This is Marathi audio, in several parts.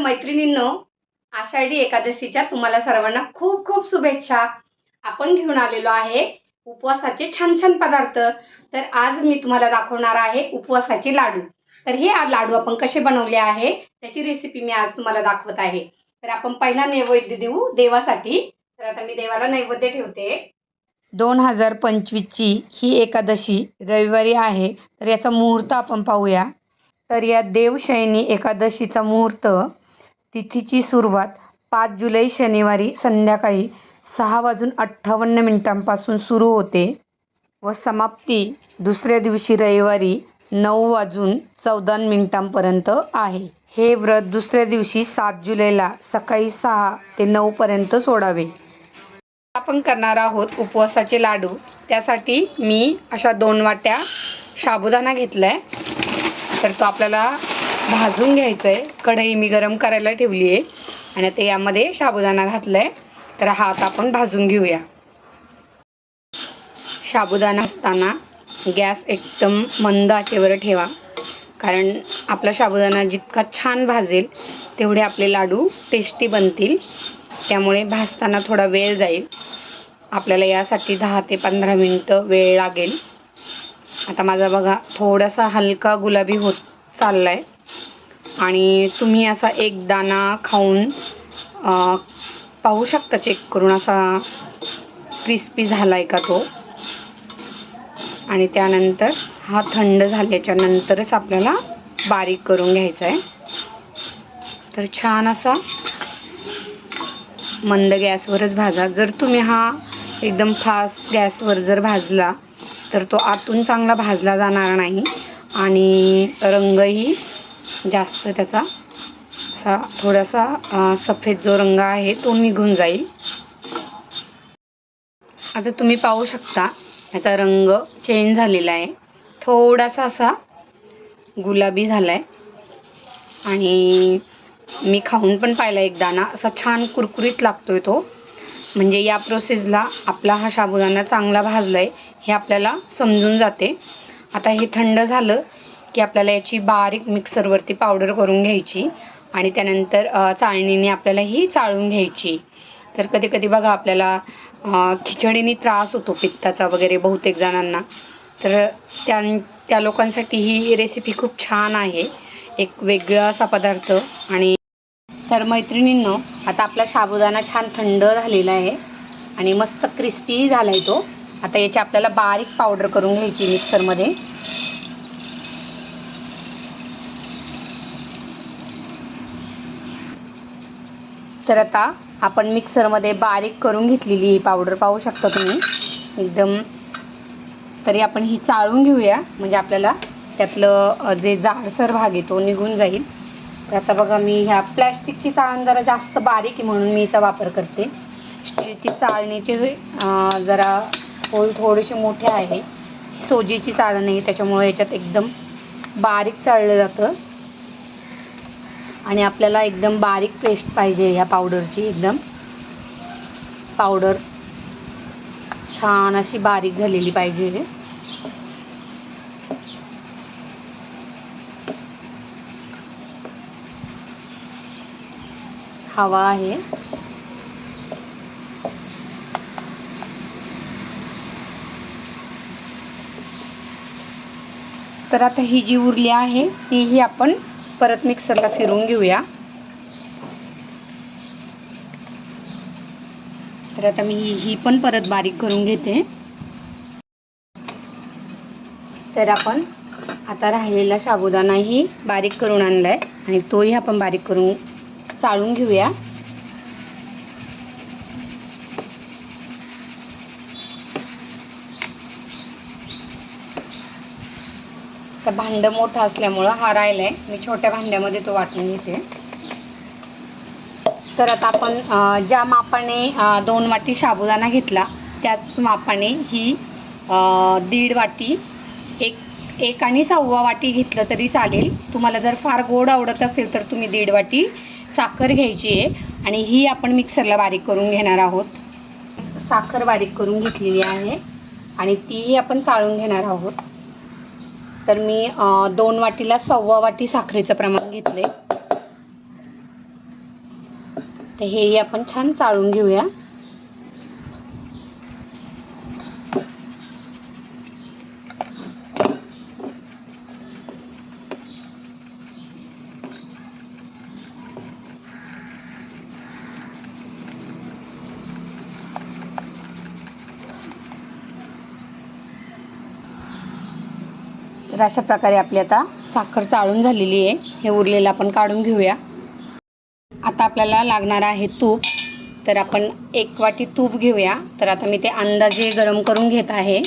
मैत्रिणींनो आषाढी एकादशीच्या तुम्हाला सर्वांना खूप खूप शुभेच्छा. आपण घेऊन आलेलो आहे उपवासाचे छान छान पदार्थ. तर आज मी तुम्हाला दाखवणार आहे उपवासाचे लाडू. तर हे आज लाडू आपण कसे बनवले आहे त्याची रेसिपी मी आज तुम्हाला दाखवत आहे. तर आपण पहिला नैवेद्य देऊ देवासाठी. तर आता मी देवाला नैवेद्य ठेवते. दोन हजार पंचवीसची ही एकादशी रविवारी आहे. तर याचा मुहूर्त आपण पाहूया. तर या देवशयनी एकादशीचा मुहूर्त तिथीची सुरुवात पाच जुलै शनिवारी संध्याकाळी सहा वाजून अठ्ठावन्न मिनिटांपासून सुरू होते व समाप्ती दुसऱ्या दिवशी रविवारी नऊ वाजून चौदा मिनिटांपर्यंत आहे. हे व्रत दुसऱ्या दिवशी सात जुलैला सकाळी सहा ते नऊपर्यंत सोडावे. आपण करणार आहोत उपवासाचे लाडू. त्यासाठी मी अशा दोन वाट्या साबुदाणा घेतला आहे तर तो आपल्याला भाजून घ्यायचं आहे कढई मी गरम करायला ठेवली आहे आणि आता यामध्ये साबुदाणा घातला आहे तर हा आता आपण भाजून घेऊया. साबुदाणा असताना गॅस एकदम मंद आचेवर ठेवा. कारण आपला साबुदाणा जितका छान भाजेल तेवढे आपले लाडू टेस्टी बनतील. त्यामुळे भाजताना थोडा वेळ जाईल. आपल्याला यासाठी दहा ते पंधरा मिनटं वेळ लागेल. आता माझा बघा थोडासा हलका गुलाबी होत चालला आहे आणि तुम्ही असा एक दाणा खाऊन पाहू शकता चेक करून असा क्रिस्पी झाला आहे का तो. आणि त्यानंतर हा थंड झाल्याच्या नंतरच आपल्याला बारीक करून घ्यायचा आहे तर छान असा मंद गॅसवरच भाजा. जर तुम्ही हा एकदम फास्ट गॅसवर जर भाजला तर तो आतून चांगला भाजला जाणार नाही. आणि रंगही जास्त त्याचा. असा थोडासा सफेद जो रंग आहे तो निघून जाईल. आता तुम्ही पाहू शकता याचा रंग चेंज झालेला आहे. थोडासा असा गुलाबी झाला आहे आणि मी खाऊन पण पाहिला एक दाणा असा छान कुरकुरीत लागतो आहे तो. म्हणजे या प्रोसेसला आपला हा साबुदाणा चांगला भाजला आहे हे आपल्याला समजून जाते. आता हे थंड झालं की आपल्याला याची बारीक मिक्सरवरती पावडर करून घ्यायची आणि त्यानंतर चाळणीने आपल्याला ही चाळून घ्यायची. तर कधी कधी बघा आपल्याला खिचडीने त्रास होतो पित्ताचा वगैरे बहुतेक जणांना. तर त्या त्या लोकांसाठी ही रेसिपी खूप छान आहे. एक वेगळा असा पदार्थ आणि तर मैत्रिणींनो आता आपला साबुदाणा छान थंड झालेला आहे आणि मस्त क्रिस्पी झाला आहे तो. आता याची आपल्याला बारीक पावडर करून घ्यायची मिक्सरमध्ये. तर आता आपण मिक्सरमध्ये बारीक करून घेतलेली ही पावडर पाहू शकता तुम्ही. एकदम तरी आपण ही चाळून घेऊया. म्हणजे आपल्याला त्यातलं जे जाडसर भाग आहे तो निघून जाईल. तर आता बघा मी ह्या प्लॅस्टिकची चाळण जरा जास्त बारीक आहे म्हणून मी हिचा वापर करते. स्टीलची चाळणीचे जरा होल थोडेसे मोठे आहे. सोजीची चाळण आहे त्याच्यामुळे याच्यात एकदम बारीक चाळलं जातं. आणि आपल्याला एकदम बारीक पेस्ट पाहिजे ह्या पावडरची एकदम. पावडर छान अशी बारीक झालेली पाहिजे. हवा आहे. तर आता ही जी उरली आहे तीही आपण परत मिक्सरला फिरून घेऊया. तर आता मी ही पण परत बारीक करून घेते. तर आपण आता राहिलेला साबुदाणाही बारीक करून आणलाय आणि तोही आपण बारीक करून चाळून घेऊया. आता भांडं मोठं असल्यामुळं हा राहिलाय. मी छोट्या भांड्यामध्ये तो वाटून घेते. तर आता आपण ज्या मापाने दोन वाटी साबुदाणा घेतला त्याच मापाने ही दीड वाटी एक एक आणि सव्वा वाटी घेतलं तरी चालेल. तुम्हाला जर फार गोड आवडत असेल तर तुम्ही दीड वाटी साखर घ्यायची आहे आणि ही आपण मिक्सरला बारीक करून घेणार आहोत. साखर बारीक करून घेतलेली आहे आणि तीही आपण चाळून घेणार आहोत. तर मी दोन वाटीला सव्वा वाटी साखरेचं प्रमाण घेतले तर हेही आपण छान चाळून घेऊया. तर अशा प्रकारे आपली आता साखर चाळून झालेली आहे. हे उरलेलं आपण काढून घेऊया. आता आपल्याला लागणार आहे तूप. तर आपण एक वाटी तूप घेऊया. तर आता मी ते अंदाजे गरम करून घेत आहे.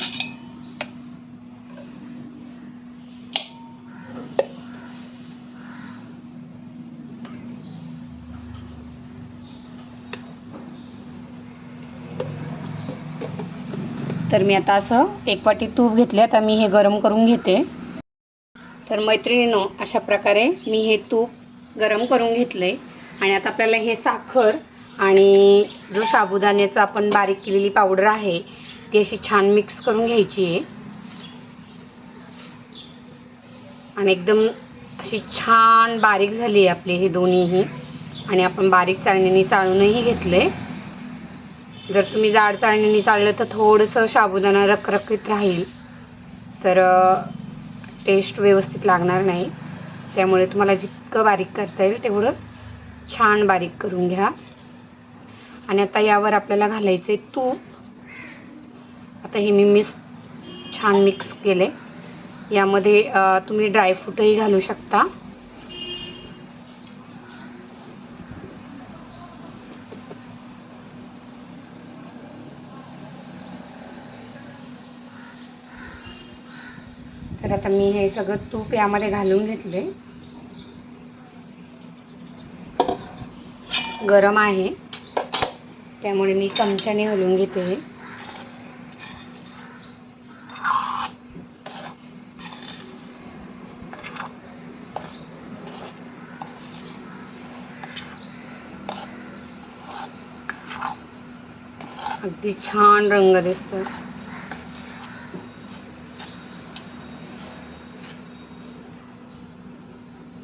तर मी आता असं एक वाटी तूप घेतले आता मी हे गरम करून घेते. तर मैत्रिणीनो अशा प्रकारे मी हे तूप गरम करून घेतलं आहे आणि आता आपल्याला हे साखर आणि जो साबुदाण्याचा आपण बारीक केलेली पावडर आहे ती अशी छान मिक्स करून घ्यायची आहे. आणि एकदम अशी छान बारीक झाली आहे आपली हे दोन्हीही. आणि आपण बारीक चाळणीने चाळूनही घेतलं आहे जर तुम्ही जाड चाळणीने चाळलं तर थोडंसं साबुदाणा रखरखीत राहील. तर टेस्ट व्यवस्थित लागणार नाही. त्यामुळे तुम्हाला जितकं बारीक करता येईल तेवढं छान बारीक करून घ्या. आणि आता यावर आपल्याला घालायचं आहे तूप. आता हे मी मिस छान मिक्स केले यामध्ये तुम्ही ड्रायफ्रूटही घालू शकता तर आता मी हे सगळं तूप यामध्ये घालून घेतले. गरम आहे. त्यामुळे मी चमच्याने हलवून घेते हे. अगदी छान रंग दिसतो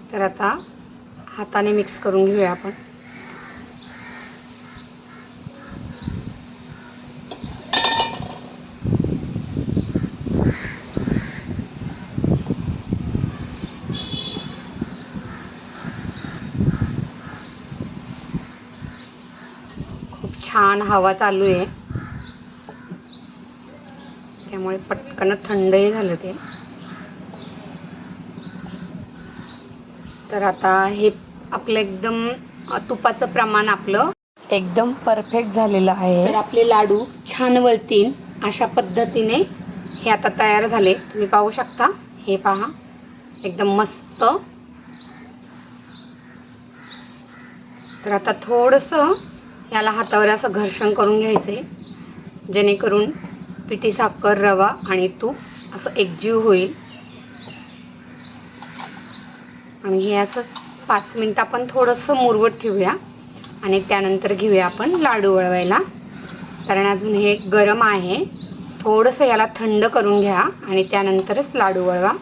तर आता हाताने मिक्स करून घेऊया आपण. खूप छान हवा चालू आहे. त्यामुळे पटकन थंडही झालं ते. तर आता हे आपलं एकदम तुपाचं प्रमाण आपलं एकदम परफेक्ट झालेलं आहे. तर आपले लाडू छान वळतील. अशा पद्धतीने हे आता तयार झाले. तुम्ही पाहू शकता. हे पहा. एकदम मस्त. तर आता थोडंसं याला हातावर असं घर्षण करून घ्यायचं. आहे जेणेकरून पिठी साखर रवा आणि तूप असं एकजीव होईल. आणि हे असं पाच मिनटं आपण थोडंसं मुरवत ठेवूया. आणि त्यानंतर घेऊया आपण लाडू वळवायला. कारण अजून हे गरम आहे. थोडंसं याला थंड करून घ्या आणि त्यानंतरच लाडू वळवा.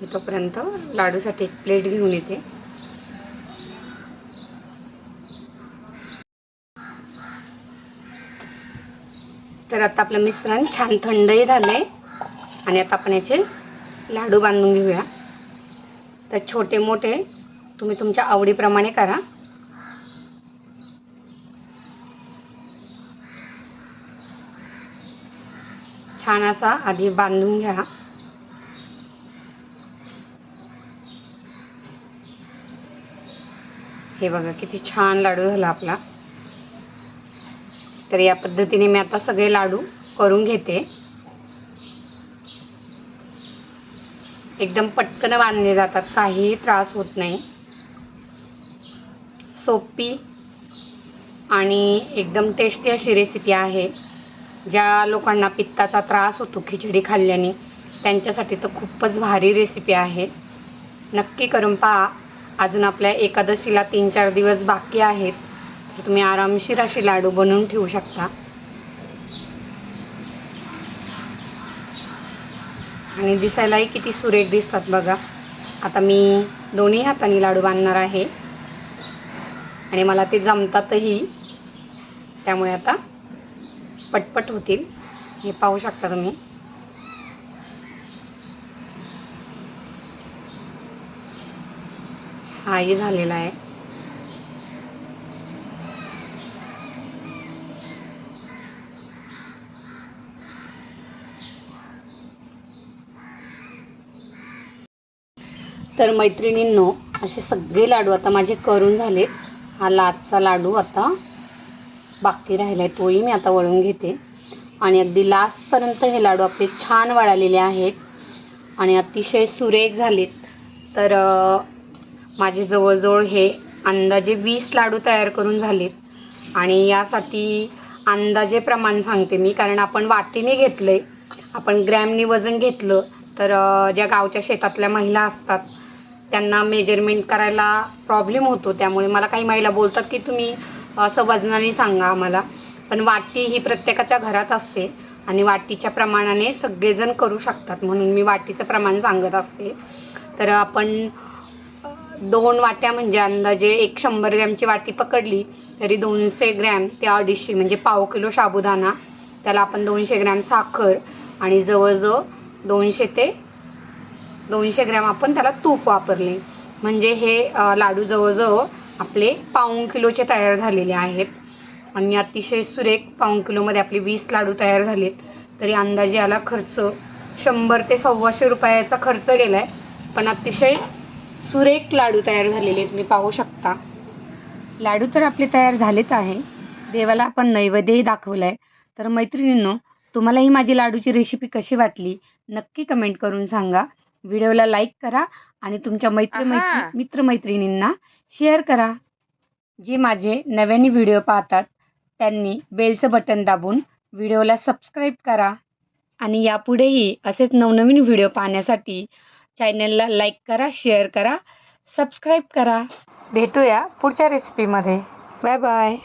तोपर्यंत लाडूसाठी एक प्लेट घेऊन येते. तर आता आपलं मिश्रण छान थंडही झालं. आहे आणि आता आपण याचे लाडू बांधून घेऊया. तर छोटे मोठे तुम्ही तुमच्या आवडीप्रमाणे करा. छान असा आधी बांधून घ्या. हे बघा किती छान लाडू झाला आपला. तर या पद्धतीने मी आता सगळे लाडू करून घेते. एकदम पटकन बांधले जातात काहीही त्रास होत नाही. सोपी आणि एकदम टेस्टी अशी रेसिपी आहे. ज्या लोकांना पित्ताचा त्रास होतो खिचडी खाल्ल्याने त्यांच्यासाठी तर खूपच भारी रेसिपी आहे. नक्की करून पहा. अजून आपल्या एकादशीला तीन चार दिवस बाकी आहेत. तुम्ही आरामशीर असे लाडू बनवून ठेवू शकता. आणि दिसायलाही किती सुरेख दिसतात बघा. आता मी दोन्ही हाताने लाडू बांधणार आहे. आणि मला ते जमतातही. त्यामुळे आता पटपट होतील. हे पाहू शकता तुम्ही. हाही झालेला आहे. तर मैत्रिणींनो असे सगळे लाडू आता माझे करून झालेत हा लाचचा लाडू आता बाकी राहिला आहे तोही मी आता वळून घेते. आणि अगदी लास्टपर्यंत हे लाडू आपले छान वळालेले आहेत. आणि अतिशय सुरेख झालेत. तर माझे जवळजवळ हे अंदाजे वीस लाडू तयार करून झालेत. आणि यासाठी अंदाजे प्रमाण सांगते मी कारण आपण वाटीने घेतलं आहे आपण ग्रॅमनी वजन घेतलं तर ज्या गावच्या शेतातल्या महिला असतात त्यांना मेजरमेंट करायला प्रॉब्लेम होतो. त्यामुळे मला काही महिला बोलतात की तुम्ही असं वजनाने सांगा आम्हाला. पण वाटी ही प्रत्येकाच्या घरात असते आणि वाटीच्या प्रमाणाने सगळेजण करू शकतात. म्हणून मी वाटीचं प्रमाण सांगत असते. तर आपण दोन वाट्या म्हणजे अंदाजे एक शंभर ग्रॅमची वाटी पकडली तरी दोनशे ग्रॅम ते अडीचशे म्हणजे पाव किलो साबुदाणा त्याला आपण दोनशे ग्रॅम साखर आणि जवळजवळ दोनशे ते दोनशे ग्रॅम. आपण त्याला तूप वापरले. म्हणजे हे लाडू जवळजवळ आपले पाऊण किलोचे तयार झालेले आहेत. आणि अतिशय सुरेख पाऊण किलोमध्ये आपले वीस लाडू तयार झालेत. तरी अंदाजे याला खर्च शंभर ते सव्वाशे रुपयाचा खर्च गेला आहे पण अतिशय सुरेख लाडू तयार झालेले तुम्ही पाहू शकता. लाडू तर आपले तयार झालेच आहे. देवाला आपण नैवेद्यही दाखवलं आहे तर मैत्रिणींनो तुम्हाला ही माझी लाडूची रेसिपी कशी वाटली नक्की कमेंट करून सांगा. व्हिडिओला लाईक करा आणि तुमच्या आहा. मित्रमैत्रिणींना शेअर करा. जे माझे नव्याने व्हिडिओ पाहतात त्यांनी बेलचं बटन दाबून व्हिडिओला सबस्क्राईब करा. आणि यापुढेही असेच नवनवीन व्हिडिओ पाहण्यासाठी चॅनलला लाईक करा शेअर करा सबस्क्राईब करा. भेटूया पुढच्या रेसिपीमध्ये. Bye bye.